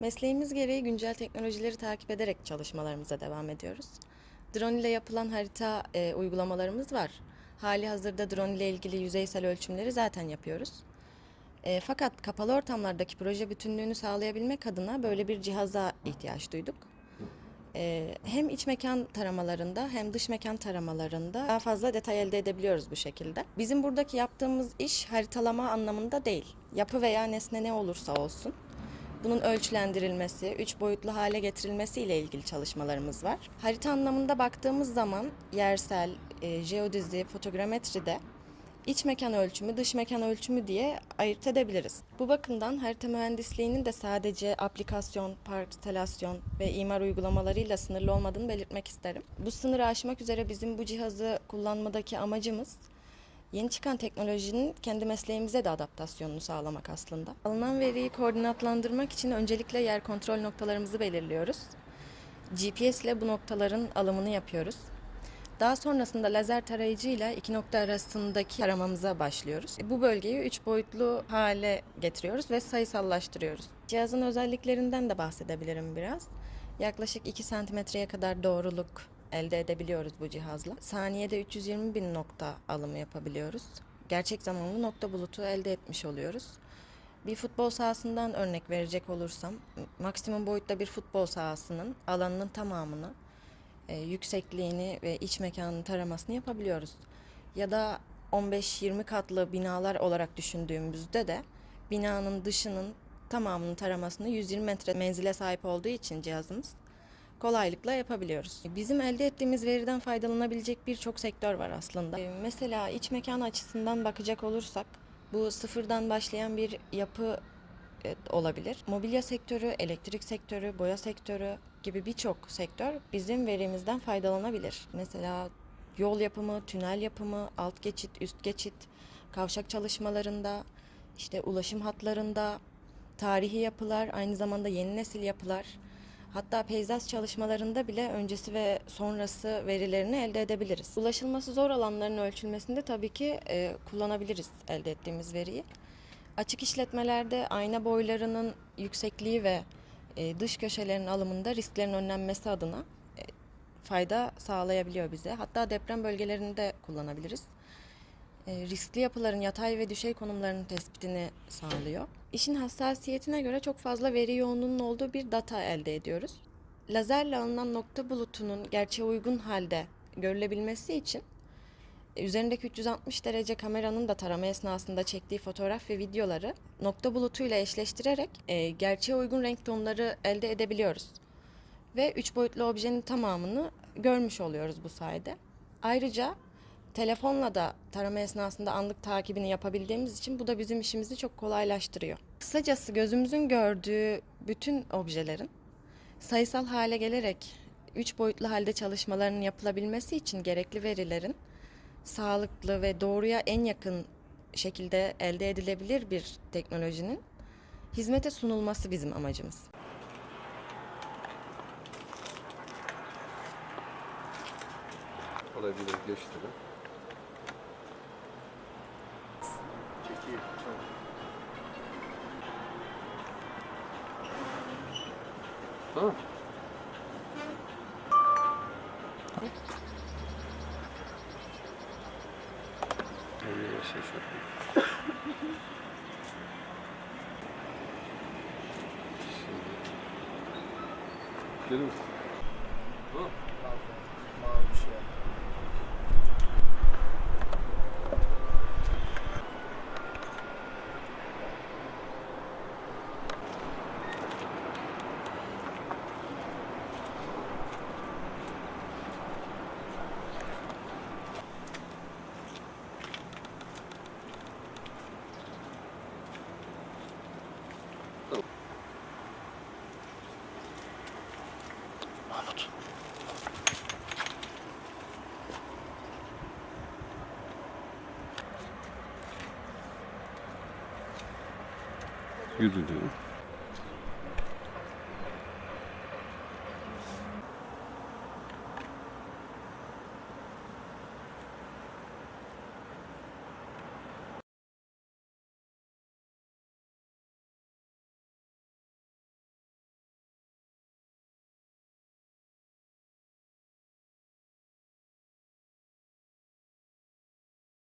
Mesleğimiz gereği güncel teknolojileri takip ederek çalışmalarımıza devam ediyoruz. Drone ile yapılan harita e, uygulamalarımız var. Hali hazırda drone ile ilgili yüzeysel ölçümleri zaten yapıyoruz. E, fakat kapalı ortamlardaki proje bütünlüğünü sağlayabilmek adına böyle bir cihaza ihtiyaç duyduk. E, hem iç mekan taramalarında hem dış mekan taramalarında daha fazla detay elde edebiliyoruz bu şekilde. Bizim buradaki yaptığımız iş haritalama anlamında değil. Yapı veya nesne ne olursa olsun bunun ölçülendirilmesi, üç boyutlu hale getirilmesi ile ilgili çalışmalarımız var. Harita anlamında baktığımız zaman yersel, e, jeodizi, fotogrametride iç mekan ölçümü, dış mekan ölçümü diye ayırt edebiliriz. Bu bakımdan harita mühendisliğinin de sadece aplikasyon, parselasyon ve imar uygulamalarıyla sınırlı olmadığını belirtmek isterim. Bu sınırı aşmak üzere bizim bu cihazı kullanmadaki amacımız Yeni çıkan teknolojinin kendi mesleğimize de adaptasyonunu sağlamak aslında. Alınan veriyi koordinatlandırmak için öncelikle yer kontrol noktalarımızı belirliyoruz. GPS ile bu noktaların alımını yapıyoruz. Daha sonrasında lazer tarayıcı ile iki nokta arasındaki taramamıza başlıyoruz. Bu bölgeyi üç boyutlu hale getiriyoruz ve sayısallaştırıyoruz. Cihazın özelliklerinden de bahsedebilirim biraz. Yaklaşık 2 santimetreye kadar doğruluk elde edebiliyoruz bu cihazla. Saniyede 320 bin nokta alımı yapabiliyoruz. Gerçek zamanlı nokta bulutu elde etmiş oluyoruz. Bir futbol sahasından örnek verecek olursam, maksimum boyutta bir futbol sahasının alanının tamamını, e, yüksekliğini ve iç mekanın taramasını yapabiliyoruz. Ya da 15-20 katlı binalar olarak düşündüğümüzde de binanın dışının tamamının taramasını 120 metre menzile sahip olduğu için cihazımız kolaylıkla yapabiliyoruz. Bizim elde ettiğimiz veriden faydalanabilecek birçok sektör var aslında. Ee, Mesela iç mekan açısından bakacak olursak bu sıfırdan başlayan bir yapı e, olabilir. Mobilya sektörü, elektrik sektörü, boya sektörü gibi birçok sektör bizim verimizden faydalanabilir. Mesela yol yapımı, tünel yapımı, alt geçit, üst geçit, kavşak çalışmalarında, işte ulaşım hatlarında, tarihi yapılar, aynı zamanda yeni nesil yapılar, Hatta peyzaj çalışmalarında bile öncesi ve sonrası verilerini elde edebiliriz. Ulaşılması zor alanların ölçülmesinde tabii ki e, kullanabiliriz elde ettiğimiz veriyi. Açık işletmelerde ayna boylarının yüksekliği ve e, dış köşelerin alımında risklerin önlenmesi adına e, fayda sağlayabiliyor bize. Hatta deprem bölgelerinde kullanabiliriz. E, riskli yapıların yatay ve düşey konumlarının tespitini sağlıyor. İşin hassasiyetine göre çok fazla veri yoğunluğunun olduğu bir data elde ediyoruz. Lazerle alınan nokta bulutunun gerçeğe uygun halde görülebilmesi için e, üzerindeki 360 derece kameranın da tarama esnasında çektiği fotoğraf ve videoları nokta bulutuyla eşleştirerek e, gerçeğe uygun renk tonları elde edebiliyoruz. Ve üç boyutlu objenin tamamını görmüş oluyoruz bu sayede. Ayrıca telefonla da tarama esnasında anlık takibini yapabildiğimiz için bu da bizim işimizi çok kolaylaştırıyor. Kısacası gözümüzün gördüğü bütün objelerin sayısal hale gelerek üç boyutlu halde çalışmalarının yapılabilmesi için gerekli verilerin sağlıklı ve doğruya en yakın şekilde elde edilebilir bir teknolojinin hizmete sunulması bizim amacımız. Olabilir gösterin. Tamam. Yavaş yavaş yapayım. Şimdi. Musun? Tamam. вот. 이도 돼요?